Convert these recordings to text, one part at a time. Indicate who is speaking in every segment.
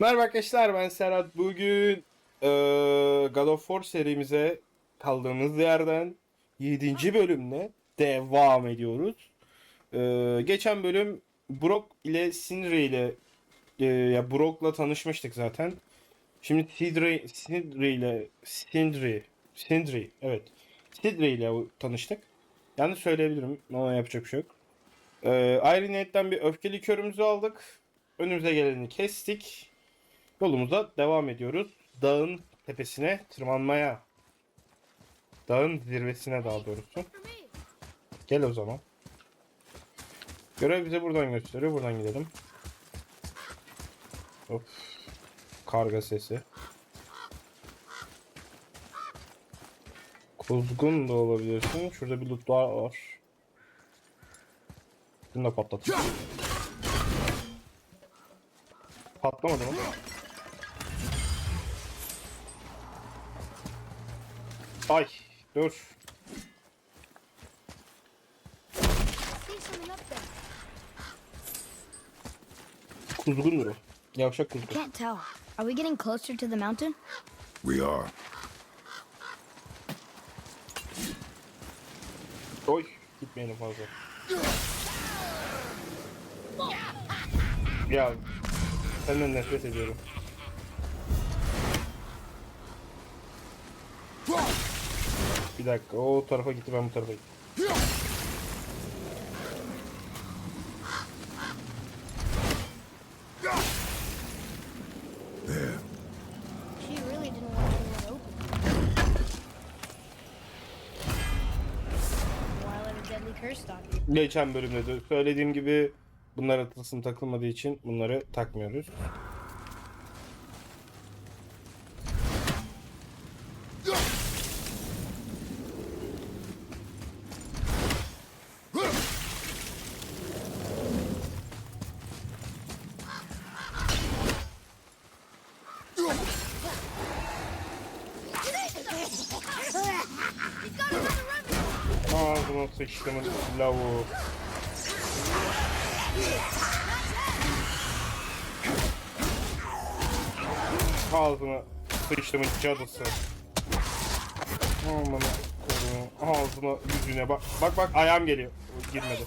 Speaker 1: Merhaba arkadaşlar ben Serhat. Bugün eee God of War serimize kaldığımız yerden 7. bölümle devam ediyoruz. Eee, geçen bölüm Brock ile Sindri ile eee, ya Brock'la tanışmıştık zaten. Şimdi Sindri, Sindri ile Sindri Sindri evet Sindri ile tanıştık. Yanlış söyleyebilirim ama yapacak bir şey yok. Eee Iron bir öfkeli körümüzü aldık. Önümüze geleni kestik. Yolumuza devam ediyoruz. Dağın tepesine tırmanmaya. Dağın zirvesine daha doğrusu. Gel o zaman. Görev bize buradan gösteriyor. Buradan gidelim. Of. Karga sesi. Kuzgun da olabilirsin. Şurada bir loot daha var. Bunu da patlatayım. Patlamadı mı? Ay dur. Kuzgundur o. Yavşak kuzgun.
Speaker 2: Can't tell. Are we getting closer to the mountain?
Speaker 3: We are.
Speaker 1: Oy gitmeyelim fazla. Ya senden nefret ediyorum. dakika. O, tarafa gitti ben bu tarafa gittim. Geçen bölümde de söylediğim gibi bunlar atılsın takılmadığı için bunları takmıyoruz. Lavuğu. Ağzıma sıçtımın cadısı. Aman. Ağzıma yüzüne bak. Bak bak ayağım geliyor. Girmedi.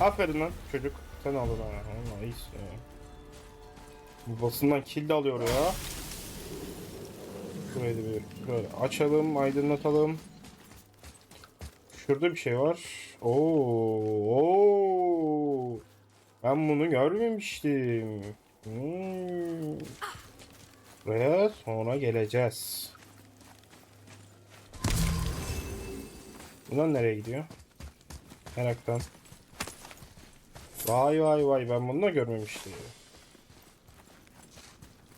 Speaker 1: Aferin lan çocuk. Sen aldın ha. Ama iyisin ya. Basından kill de alıyor ya. Şurayı bir böyle açalım, aydınlatalım. Şurada bir şey var. Oo, oo. Ben bunu görmemiştim. Hmm. Buraya sonra geleceğiz. Bunlar nereye gidiyor? Meraktan. Vay vay vay ben bunu da görmemiştim.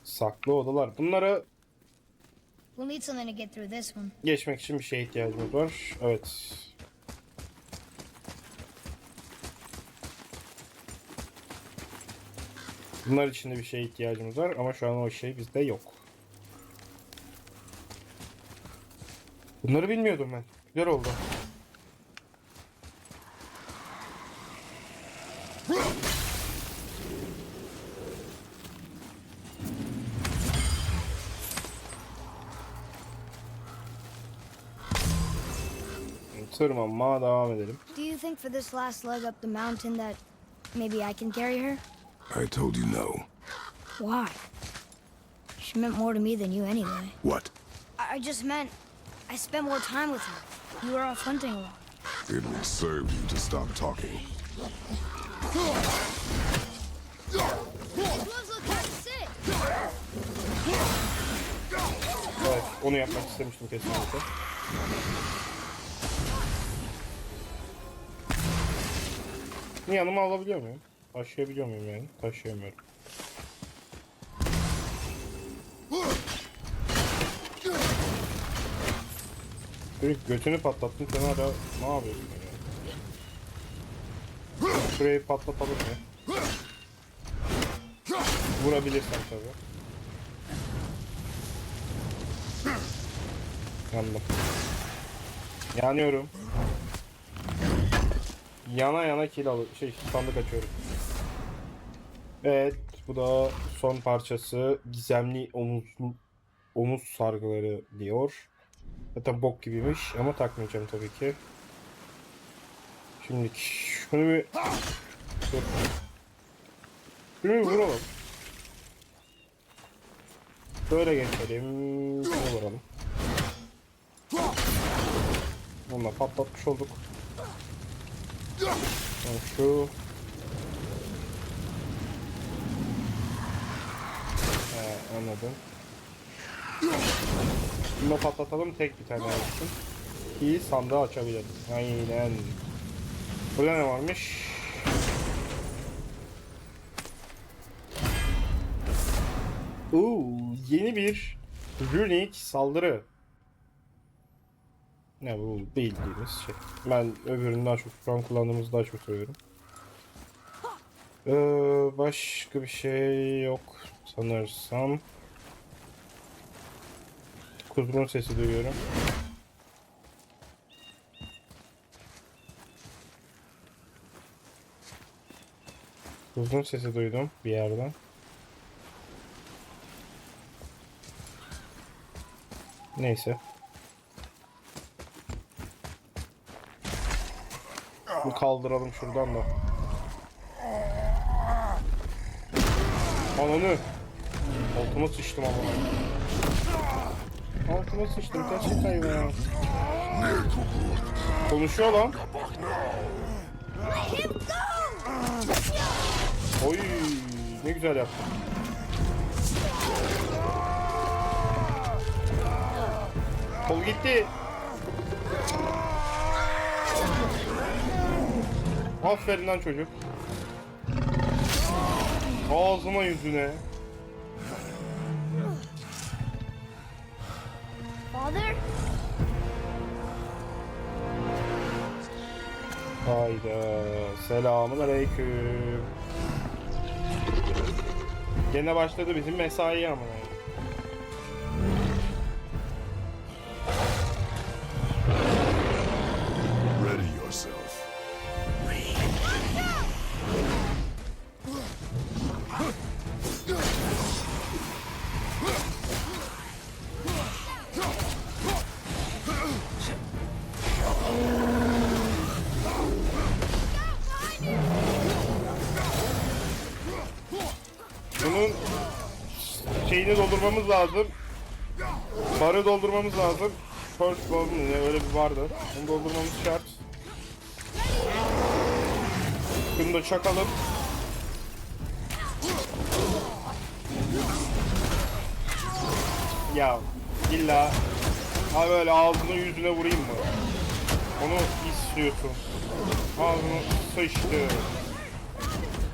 Speaker 1: Saklı odalar. Bunları
Speaker 2: We'll need something to get through this one.
Speaker 1: geçmek için bir şeye ihtiyacımız var. Evet. Bunlar için de bir şeye ihtiyacımız var ama şu an o şey bizde yok. Bunları bilmiyordum ben. Güzel oldu. Tırmanmaya devam edelim.
Speaker 2: Do you think for this last leg up the mountain that maybe I can carry her?
Speaker 3: I told you no.
Speaker 2: Why? She meant more to me than you anyway.
Speaker 3: What?
Speaker 2: I I just meant I spent more time with her. You were off hunting a lot.
Speaker 3: It would serve you to stop talking.
Speaker 2: Gloves look kind of sick.
Speaker 1: Evet, onu yapmak istemiştim kesinlikle. Yanıma alabiliyor muyum? Taşıyabiliyor muyum yani? Taşıyamıyorum. Çocuk götünü patlattın sen hala ne yapıyorsun ya? Şurayı patlatalım ya. Vurabilirsem tabii. Yandım. Yanıyorum. Yana yana kill al şey sandık açıyorum. Evet, bu da son parçası gizemli omuz omuz sargıları diyor. Zaten bok gibiymiş ama takmayacağım tabii ki. Şimdi şunu bir Dur. Şunu bir vuralım. Böyle geçelim. Şunu vuralım. Bununla patlatmış olduk. Şu He, anladım. Bunu patlatalım tek bir tane olsun. Ki sandığı açabilirim. Aynen. Burada ne varmış? Oo, yeni bir runic saldırı. Ne bu bildiğimiz şey. Ben öbürünü daha çok şu an kullandığımızı daha çok seviyorum. Ee, başka bir şey yok sanırsam. Kuzgun sesi duyuyorum. Kuzgun sesi duydum bir yerden. Neyse. Bu kaldıralım şuradan da. Ananı. Altıma sıçtım ama. Altıma sıçtım gerçekten ya. Konuşuyor lan. Oy ne güzel yaptın. Kol gitti. Aferin lan çocuk. Ağzıma yüzüne.
Speaker 2: Father?
Speaker 1: Hayda. Selamun aleyküm. Gene başladı bizim mesai ama. Şeyini doldurmamız lazım. Barı doldurmamız lazım. First bomb ne öyle bir vardı. Bunu doldurmamız şart. Şunu da çakalım. Ya illa ha böyle ağzına yüzüne vurayım mı? Onu istiyorsun. Ağzını sıçtı.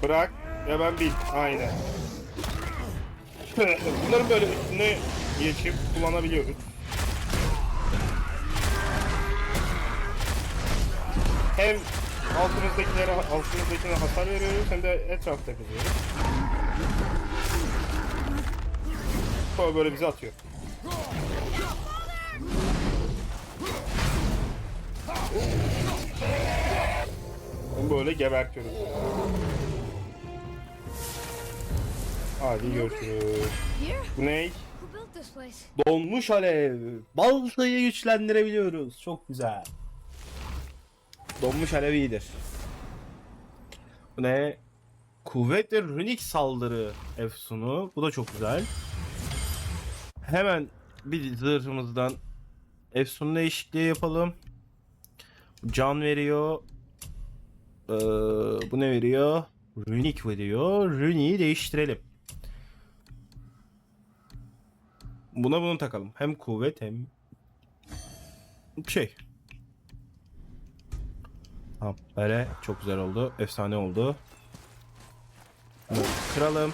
Speaker 1: Bırak ya ben bil. Aynen. Bunların böyle üstüne geçip kullanabiliyoruz. Hem altımızdakilere altımızdakine hasar veriyoruz hem de etrafta kızıyoruz. Sonra böyle bizi atıyor. Böyle gebertiyoruz. Hadi görüşürüz. Bu ne? Donmuş alev. Baltayı güçlendirebiliyoruz. Çok güzel. Donmuş alev iyidir. Bu ne? Kuvvetli runik saldırı efsunu. Bu da çok güzel. Hemen bir zırhımızdan efsun değişikliği yapalım. Can veriyor. Ee, bu ne veriyor? Runik veriyor. Runik'i değiştirelim. Buna bunu takalım. Hem kuvvet hem şey. Tamam böyle çok güzel oldu. Efsane oldu. Kıralım.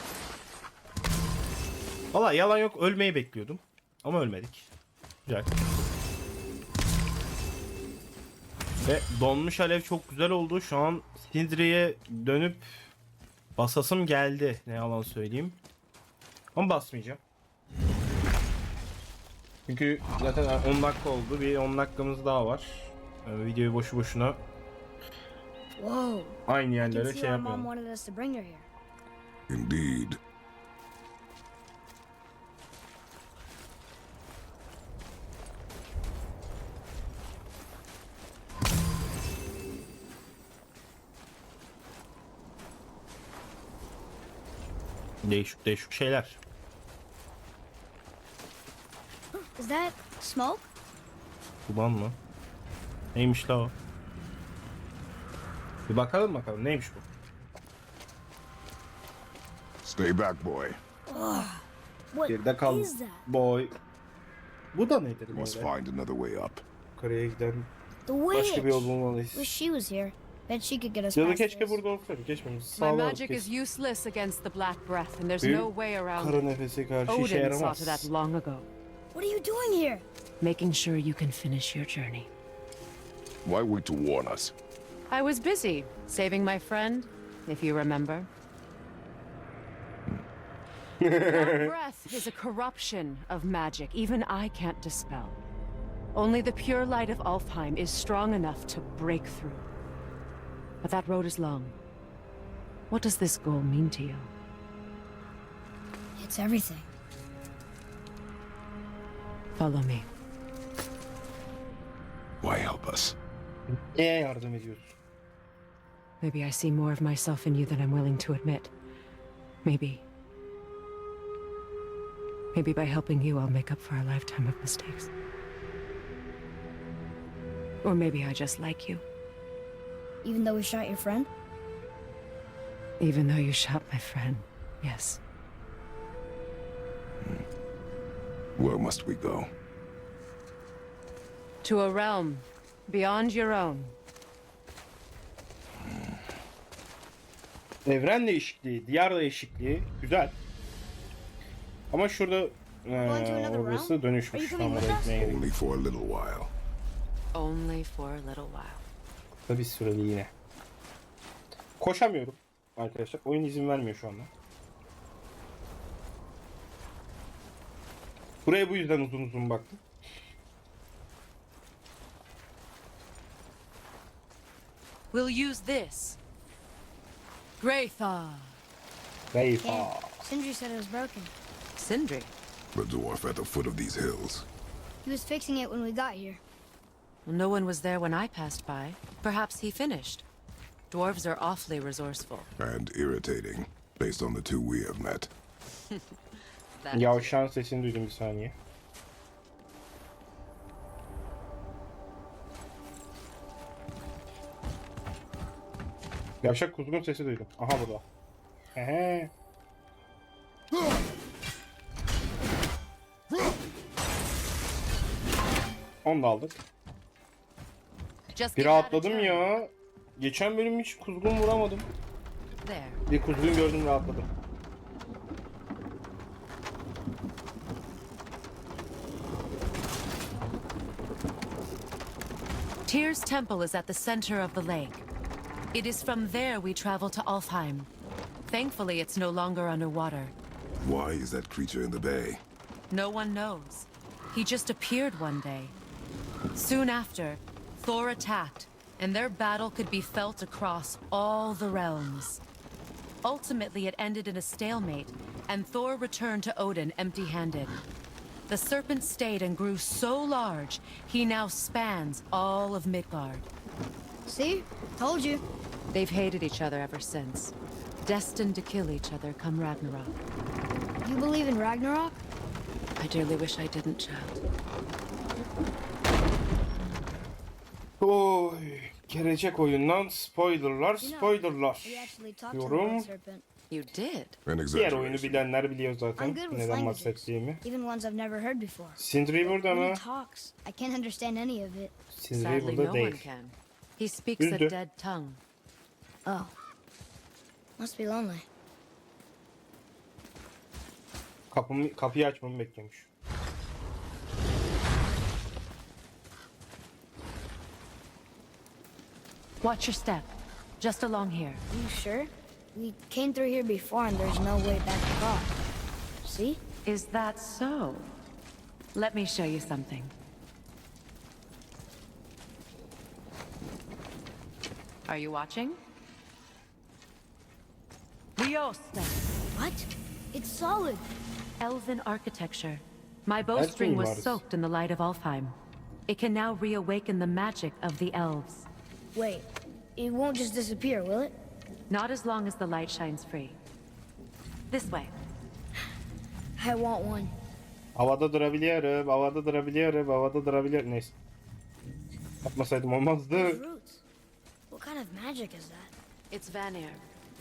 Speaker 1: Valla yalan yok ölmeyi bekliyordum. Ama ölmedik. Güzel. Ve donmuş alev çok güzel oldu. Şu an Sindri'ye dönüp basasım geldi. Ne yalan söyleyeyim. Ama basmayacağım. Çünkü zaten 10 dakika oldu. Bir 10 dakikamız daha var. Ee, videoyu boşu boşuna
Speaker 2: Whoa.
Speaker 1: aynı yerlere şey yapmayalım.
Speaker 3: Indeed.
Speaker 1: Değişik değişik şeyler.
Speaker 2: Is that smoke?
Speaker 1: Duman mı? Neymiş la o? Bir bakalım bakalım neymiş bu?
Speaker 3: Stay back, boy.
Speaker 2: What
Speaker 1: Geride kal.
Speaker 2: is that?
Speaker 1: Boy. Bu da nedir
Speaker 3: Must
Speaker 1: böyle?
Speaker 3: find another way up.
Speaker 1: Yukarıya giden
Speaker 2: The
Speaker 1: başka bir yol
Speaker 2: witch.
Speaker 1: bulmalıyız.
Speaker 2: Wish she was here. Bet she could get us
Speaker 1: Ya da
Speaker 2: past
Speaker 1: keşke
Speaker 2: this.
Speaker 1: burada olsaydı. Geçmemiz
Speaker 4: My
Speaker 1: sağlardık
Speaker 4: magic is
Speaker 1: kesin.
Speaker 4: useless against the Black Breath, and there's
Speaker 1: Büyük
Speaker 4: no way around
Speaker 1: Kara
Speaker 4: it.
Speaker 1: nefesi karşı işe
Speaker 4: Odin saw
Speaker 1: yaramaz.
Speaker 4: to that long ago,
Speaker 2: What are you doing here?
Speaker 4: making sure you can finish your journey.
Speaker 3: Why wait to warn us?
Speaker 4: I was busy saving my friend, if you remember. that breath is a corruption of magic even I can't dispel. Only the pure light of Alfheim is strong enough to break through. But that road is long. What does this goal mean to you?
Speaker 2: It's everything.
Speaker 4: Follow me.
Speaker 3: Why help us?
Speaker 1: Neye yardım ediyorsun?
Speaker 4: Maybe I see more of myself in you than I'm willing to admit. Maybe. Maybe by helping you, I'll make up for a lifetime of mistakes. Or maybe I just like you,
Speaker 2: Even though we shot your friend?
Speaker 4: even though you shot my friend. Yes.
Speaker 3: Where must we go?
Speaker 4: To a realm beyond your own.
Speaker 1: Evren değişikliği, diyar değişikliği güzel. Ama şurada
Speaker 2: another
Speaker 1: orası dönüşmüş.
Speaker 3: Only for a little while.
Speaker 4: Only for a little while.
Speaker 1: Kısa bir süreliğine. Koşamıyorum arkadaşlar. Oyun izin vermiyor şu anda. Buraya bu yüzden uzun uzun baktım.
Speaker 4: We'll use this. Graythaw.
Speaker 1: Veyfa.
Speaker 2: Sindri said it was broken.
Speaker 4: Sindri.
Speaker 3: The dwarf at the foot of these hills.
Speaker 2: He was fixing it when we got here.
Speaker 4: No one was there when I passed by. Perhaps he finished. Dwarves are awfully resourceful.
Speaker 3: And irritating, based on the two we have met.
Speaker 1: Yavşan sesini duydum bir saniye. Yavşak kuzgun sesi duydum. Aha burada. Ehe. Onu da aldık. Bir rahatladım ya. Geçen bölüm hiç kuzgun vuramadım. Bir kuzgun gördüm rahatladım.
Speaker 4: Tyr's temple is at the center of the lake. It is from there we travel to Alfheim. Thankfully, it's no longer underwater.
Speaker 3: Why is that creature in the bay?
Speaker 4: No one knows. He just appeared one day. Soon after, Thor attacked, and their battle could be felt across all the realms. Ultimately, it ended in a stalemate, and Thor returned to Odin empty handed. The serpent stayed and grew so large, he now spans all of Midgard.
Speaker 2: See? Told you.
Speaker 4: They've hated each other ever since, destined to kill each other come Ragnarok.
Speaker 2: You believe in Ragnarok?
Speaker 4: I dearly wish I didn't, child.
Speaker 1: Oy. Gelecek oyundan spoilerlar, spoilerlar.
Speaker 2: You know,
Speaker 1: spoilerlar.
Speaker 4: You did?
Speaker 3: An
Speaker 1: Diğer oyunu
Speaker 3: exaggeration.
Speaker 1: bilenler biliyor zaten
Speaker 2: I'm good with
Speaker 1: neden
Speaker 2: languages.
Speaker 1: bahsettiğimi.
Speaker 2: Even ones I've never heard before.
Speaker 1: Sindri burada
Speaker 2: When he
Speaker 1: mı?
Speaker 2: talks, I can't understand any of it.
Speaker 1: Sindri
Speaker 4: Sadly,
Speaker 1: burada
Speaker 4: no one
Speaker 1: değil.
Speaker 4: can. He speaks a
Speaker 1: Üzdü.
Speaker 4: dead tongue.
Speaker 2: Oh. Must be lonely.
Speaker 1: Kapımı, kapıyı açmamı bekliyormuş.
Speaker 4: Watch your step. Just along here.
Speaker 2: You sure? We came through here before and there's no way back across. See?
Speaker 4: Is that so? Let me show you something. Are you watching? Liosta.
Speaker 2: What? It's solid.
Speaker 4: Elven architecture. My bowstring was soaked in the light of Alfheim. It can now reawaken the magic of the elves.
Speaker 2: Wait, it won't just disappear, will it?
Speaker 4: Not as long as the light shines free. This way.
Speaker 2: I want one.
Speaker 1: Havada durabiliyorum, havada durabiliyorum, havada durabiliyorum. Neyse. Yapmasaydım olmazdı.
Speaker 2: Roots. What kind of magic is that?
Speaker 4: It's Vanir.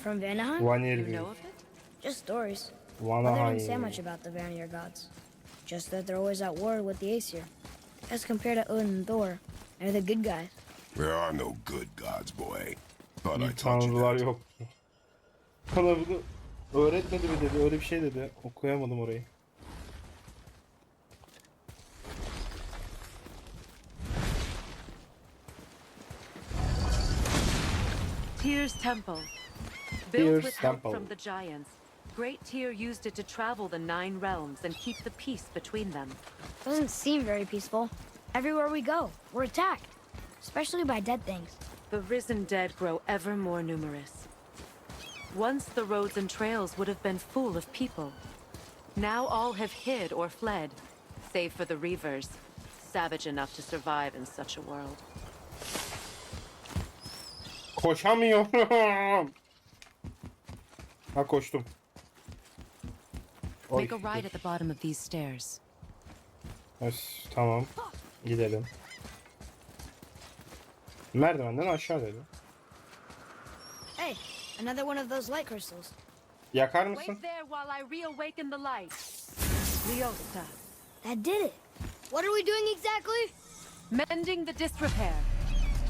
Speaker 2: From Vanaheim?
Speaker 4: You
Speaker 1: Vanir
Speaker 4: know of it?
Speaker 2: Just stories. Mother didn't say
Speaker 1: Vanaheim.
Speaker 2: much about the Vanir gods. Just that they're always at war with the Aesir. As compared to Odin and Thor, they're the good guys.
Speaker 3: There are no good gods, boy. Thought I
Speaker 1: İyi
Speaker 3: taught you
Speaker 1: tanrılar
Speaker 3: that.
Speaker 1: yok. Bana öğretmedi mi dedi, öyle bir şey dedi. Okuyamadım orayı.
Speaker 4: Tyr's Temple. Built
Speaker 1: Tyr's
Speaker 4: with help
Speaker 1: Temple.
Speaker 4: from the giants, Great Tyr used it to travel the Nine Realms and keep the peace between them.
Speaker 2: Doesn't seem very peaceful. Everywhere we go, we're attacked. Especially by dead things.
Speaker 4: The risen dead grow ever more numerous. Once the roads and trails would have been full of people. Now all have hid or fled, save for the Reavers, savage enough to survive in such a world.
Speaker 1: Koşamıyorum. Ha koştum. Oy.
Speaker 4: Make a ride at the bottom of these stairs.
Speaker 1: Ös, Tamam. Gidelim. Merdivenden aşağı dedi.
Speaker 2: Hey, another one of those light crystals.
Speaker 1: Yakar mısın?
Speaker 4: Wait there while I reawaken the light. Leosta.
Speaker 2: That did it. What are we doing exactly?
Speaker 4: Mending the disrepair.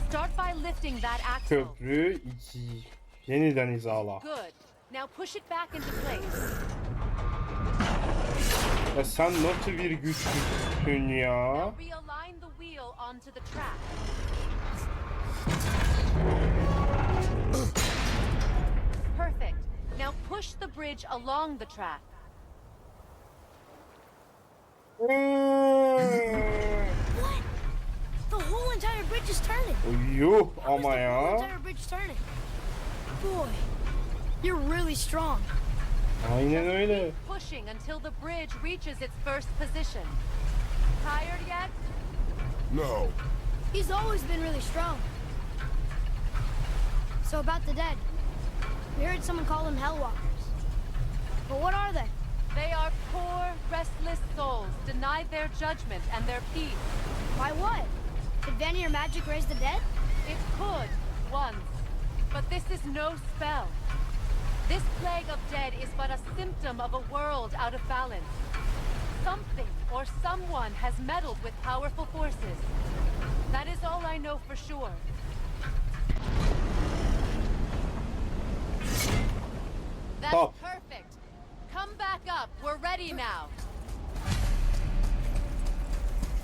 Speaker 4: Start by lifting that axle.
Speaker 1: Köprü 2. Yeniden hizala.
Speaker 4: Good. Now push it back into place.
Speaker 1: Ya sen nasıl bir güçlüsün ya?
Speaker 4: Now realign the wheel onto the track. Perfect. Now push the bridge along the track.
Speaker 2: What? The whole entire bridge is turning.
Speaker 1: Yuh
Speaker 2: How is
Speaker 1: ama
Speaker 2: the whole entire bridge turning? Boy, you're really strong.
Speaker 1: Aynen öyle.
Speaker 4: Pushing until the bridge reaches its first position. Tired yet?
Speaker 3: No.
Speaker 2: He's always been really strong. So about the dead. We heard someone call them Hellwalkers. But what are they?
Speaker 4: They are poor, restless souls, denied their judgment and their peace.
Speaker 2: By what? Did Vanir magic raise the dead?
Speaker 4: It could, once. But this is no spell. This plague of dead is but a symptom of a world out of balance. Something or someone has meddled with powerful forces. That is all I know for sure. That's
Speaker 1: oh.
Speaker 4: perfect. Come back up. We're ready now.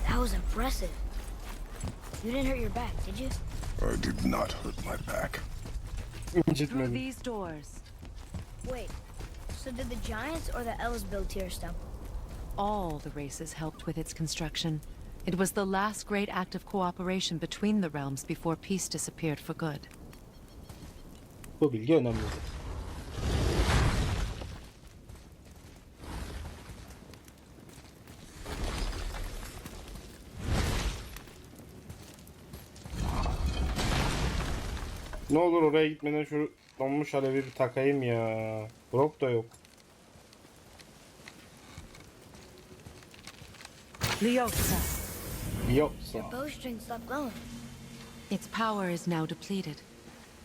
Speaker 2: That was impressive. You didn't hurt your back, did you?
Speaker 3: I did not hurt my back.
Speaker 4: Through these doors,
Speaker 2: Wait, so did the Giants or the Elves build Tyr's Temple?
Speaker 4: all the races helped with its construction. It was the last great act of cooperation between the realms before peace disappeared for good.
Speaker 1: Bu bilgi önemli. Ne olur oraya gitmeden şu donmuş alevi bir takayım ya. Brok da yok.
Speaker 4: Leosa.
Speaker 1: Yoksa.
Speaker 2: Bowstring stopped glowing.
Speaker 4: Its power is now depleted.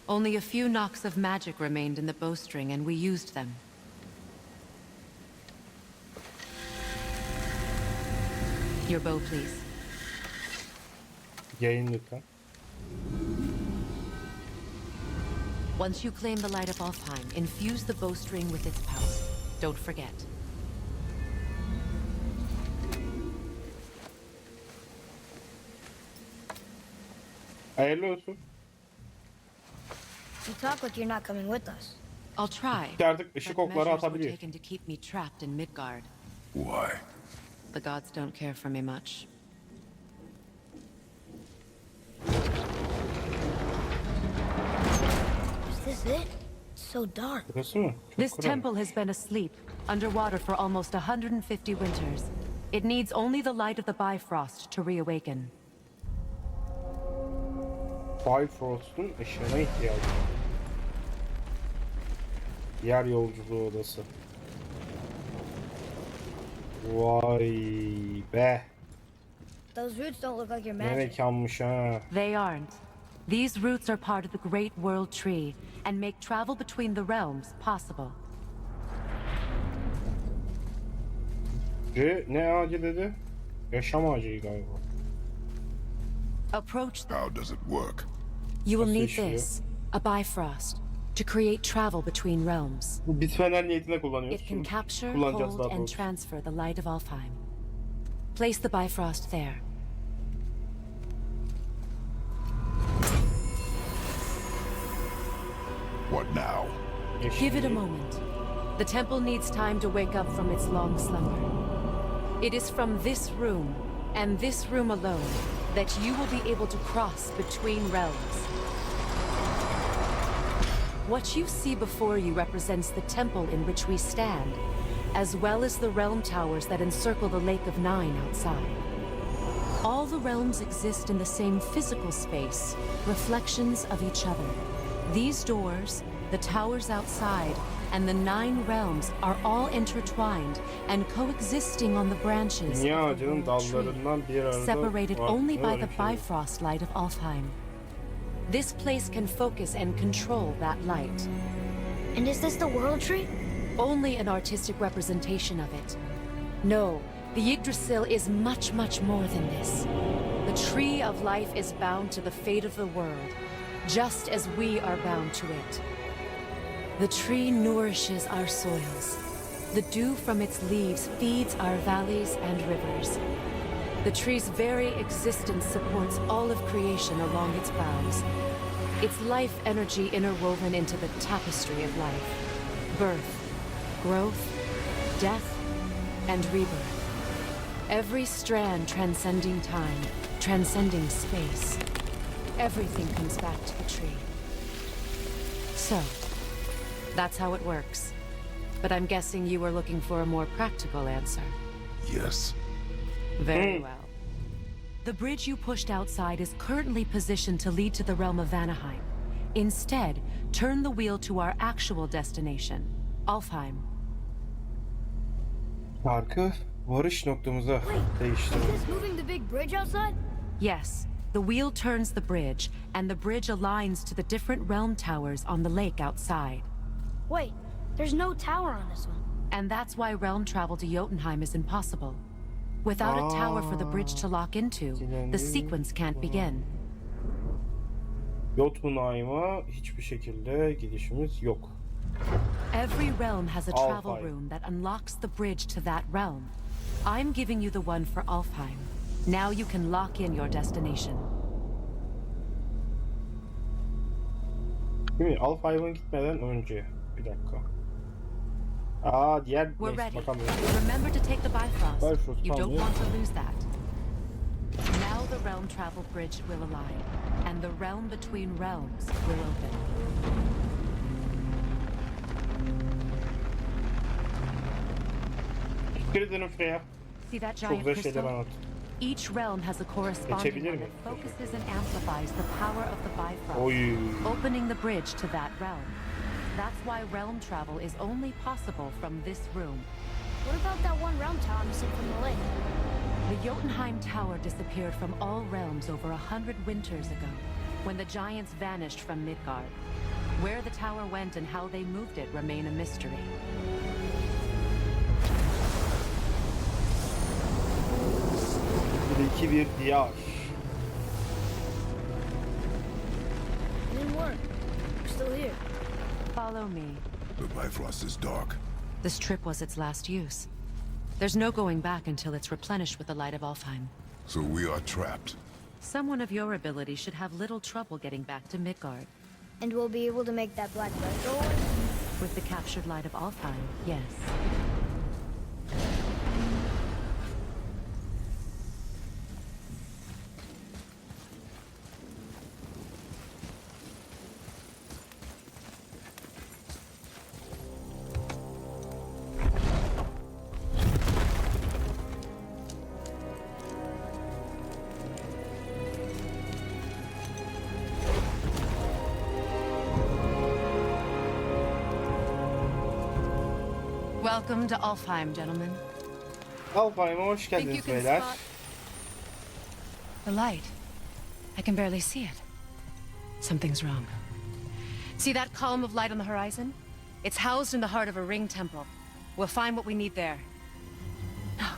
Speaker 4: Only a few knocks of magic remained in the bowstring, and we used them. Your bow, please.
Speaker 1: Yayın lütfen.
Speaker 4: Once you claim the light of Alfheim, infuse the bowstring with its power. Don't forget.
Speaker 1: Hayırlı olsun.
Speaker 2: You talk like you're not coming with us.
Speaker 4: I'll try.
Speaker 1: Artık ışık
Speaker 4: but
Speaker 1: okları
Speaker 4: measures were
Speaker 1: atabiliyor.
Speaker 4: taken to keep me trapped in Midgard.
Speaker 3: Why?
Speaker 4: The gods don't care for me much.
Speaker 2: Is it? It's so dark.
Speaker 1: Burası mı? Çok
Speaker 4: This temple has been asleep, underwater for almost 150 winters. It needs only the light of the Bifrost to reawaken.
Speaker 1: Bifrost'un ışığına ihtiyacı var. Yer yolculuğu odası. Vay be.
Speaker 2: Those roots don't look like your
Speaker 1: Ne mekanmış ha.
Speaker 4: They aren't. These roots are part of the Great World Tree and make travel between the realms possible.
Speaker 1: C ne ağacı dedi? Yaşam ağacı galiba.
Speaker 4: Approach the...
Speaker 3: How does it work?
Speaker 4: You will need this, a Bifrost, to create travel between realms.
Speaker 1: Biz fener niyetine kullanıyoruz.
Speaker 4: It can capture, hold, and transfer the light of Alfheim. Place the Bifrost there.
Speaker 3: What now?
Speaker 4: Give it a moment. The temple needs time to wake up from its long slumber. It is from this room, and this room alone, that you will be able to cross between realms. What you see before you represents the temple in which we stand, as well as the realm towers that encircle the Lake of Nine outside. All the realms exist in the same physical space, reflections of each other. These doors, the towers outside, and the nine realms are all intertwined and coexisting on the branches
Speaker 1: Dünya
Speaker 4: of the
Speaker 1: ağacının
Speaker 4: tree,
Speaker 1: dallarından bir arada
Speaker 4: separated
Speaker 1: var.
Speaker 4: only by
Speaker 1: Öyle
Speaker 4: the
Speaker 1: bir.
Speaker 4: Bifrost light of Alfheim. This place can focus and control that light.
Speaker 2: And is this the world tree?
Speaker 4: Only an artistic representation of it. No, the Yggdrasil is much, much more than this. The Tree of Life is bound to the fate of the world, just as we are bound to it. The tree nourishes our soils. The dew from its leaves feeds our valleys and rivers. The tree's very existence supports all of creation along its boughs. Its life energy interwoven into the tapestry of life. Birth, growth, death, and rebirth. Every strand transcending time, transcending space. Everything comes back to the tree. So, that's how it works. But I'm guessing you were looking for a more practical answer.
Speaker 3: Yes.
Speaker 4: Very hmm. well. The bridge you pushed outside is currently positioned to lead to the realm of Vanaheim. Instead, turn the wheel to our actual destination, Alfheim.
Speaker 1: Parkı varış noktamıza
Speaker 2: Is this moving the big bridge outside?
Speaker 4: Yes, the wheel turns the bridge, and the bridge aligns to the different realm towers on the lake outside.
Speaker 2: Wait, there's no tower on this one.
Speaker 4: And that's why realm travel to Jotunheim is impossible. Without a tower for the bridge to lock into, the sequence can't begin.
Speaker 1: Jotunheim'a hiçbir şekilde gidişimiz yok.
Speaker 4: Every realm has a travel
Speaker 1: Alfheim.
Speaker 4: rune that unlocks the bridge to that realm. I'm giving you the one for Alfheim. Now you can lock in your destination.
Speaker 1: Değil mi? Alfheim'a gitmeden önce. Bir dakika. Aa diğer
Speaker 4: We're
Speaker 1: neyse
Speaker 4: ready.
Speaker 1: bakamıyorum.
Speaker 4: Remember to take the Bifrost.
Speaker 1: Bifrost,
Speaker 4: You don't want to lose that. Now the realm travel bridge will align, and the realm between realms will open.
Speaker 1: Teşekkür ederim Freya.
Speaker 4: See that
Speaker 1: Çok
Speaker 4: giant
Speaker 1: güzel şeyler
Speaker 4: crystal? Each realm has a corresponding
Speaker 1: Geçebilir
Speaker 4: one that focuses and amplifies the power of the Bifrost.
Speaker 1: Oy.
Speaker 4: opening the bridge to that realm. That's why realm travel is only possible from this room.
Speaker 2: What about that one realm tower missing from the lake?
Speaker 4: The Jotunheim Tower disappeared from all realms over a hundred winters ago, when the giants vanished from Midgard. Where the tower went and how they moved it remain a mystery.
Speaker 1: Bir iki bir diyar.
Speaker 2: It didn't work. We're still here.
Speaker 4: Follow me.
Speaker 3: The Bifrost is dark.
Speaker 4: This trip was its last use. There's no going back until it's replenished with the light of Alfheim.
Speaker 3: So we are trapped.
Speaker 4: Someone of your ability should have little trouble getting back to Midgard.
Speaker 2: And we'll be able to make that black light go?
Speaker 4: With the captured light of Alfheim, yes. Welcome to Alfheim, gentlemen.
Speaker 1: Alpayma hoş
Speaker 4: Think you
Speaker 1: geldiniz
Speaker 4: can
Speaker 1: beyler.
Speaker 4: the light? I can barely see it. Something's wrong. See that column of light on the horizon? It's housed in the heart of a ring temple. We'll find what we need there. No.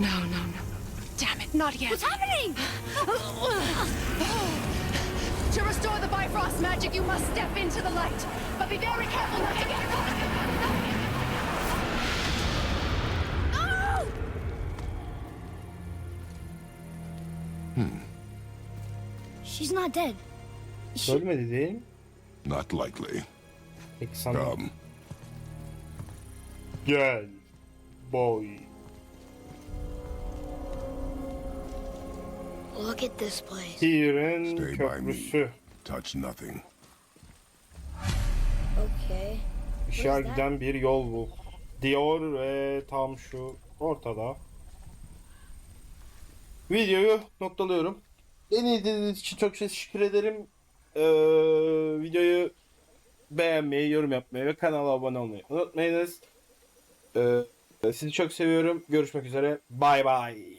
Speaker 4: No, no, no. Damn it, not yet.
Speaker 2: What's happening?
Speaker 4: To restore the Bifrost magic, you must step into the light. But be very careful not to get caught.
Speaker 2: She's not dead. She,
Speaker 1: Ölmedi değil mi?
Speaker 3: Not likely.
Speaker 1: Peki sana.
Speaker 3: Come.
Speaker 1: Gel. Boy.
Speaker 2: look at this place.
Speaker 1: Tyrion
Speaker 3: Stay by me.
Speaker 1: köprüsü.
Speaker 3: Touch nothing.
Speaker 2: Okay.
Speaker 1: Işığa giden bir yol bul. Diyor ve tam şu ortada. Videoyu noktalıyorum. Beni izlediğiniz için çok teşekkür ederim. Ee, videoyu beğenmeyi, yorum yapmayı ve kanala abone olmayı unutmayınız. Ee, sizi çok seviyorum. Görüşmek üzere. Bay bay.